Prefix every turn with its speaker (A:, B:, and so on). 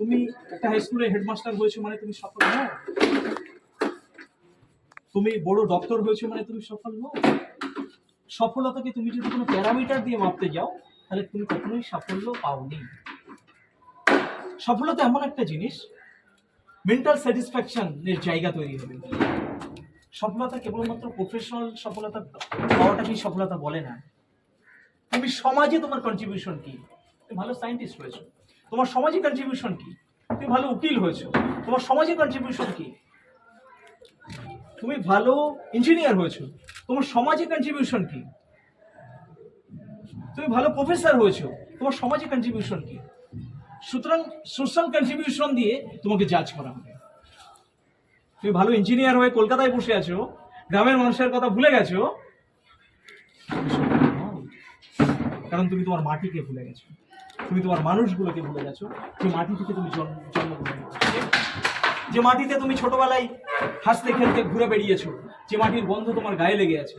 A: তুমি একটা হাই স্কুলের হেডমাস্টার হয়েছো মানে তুমি সফল নও? তুমি বড় ডক্টর হয়েছো মানে তুমি সফল নও? সফলতাকে তুমি যদি কোনো প্যারামিটার দিয়ে মাপতে যাও, তাহলে তুমি কখনোই সাফল্য পাওনি। সফলতা এমন একটা জিনিস মেন্টাল স্যাটিসফ্যাকশনের জায়গা তৈরি হবে। সফলতা কেবলমাত্র প্রফেশনাল সফলতা পাওয়াটাকেই সফলতা বলে না। তুমি সমাজে তোমার কন্ট্রিবিউশন কি? ভালো সায়েন্টিস্ট হয়েছো তোমার সমাজে কন্ট্রিবিউশন কি? তুমি ভালো উকিল হয়েছো। তোমার সমাজে কন্ট্রিবিউশন কি? তুমি ভালো ইঞ্জিনিয়ার হয়েছো। তোমার সমাজে কন্ট্রিবিউশন কি? তুমি ভালো প্রফেসর হয়েছো। তোমার সমাজে কন্ট্রিবিউশন কি? সুতরাং সোশ্যাল কন্ট্রিবিউশন দিয়ে তোমাকে জাজ করা হবে। তুমি ভালো ইঞ্জিনিয়ার হয়ে কলকাতায় বসে আছো, গ্রামের মানুষের কথা ভুলে গেছো। কারণ তুমি তোমার মাটিকে ভুলে গেছো। তুমি তোমার মানুষগুলোকে ভুলে গেছো, যে মাটি থেকে তুমি জন্ম, জন্মগ্রহণ যে মাটিতে তুমি ছোটবেলায় হাসতে খেলতে ঘুরে বেরিয়েছো যে মাটির গন্ধ তোমার গায়ে লেগে আছে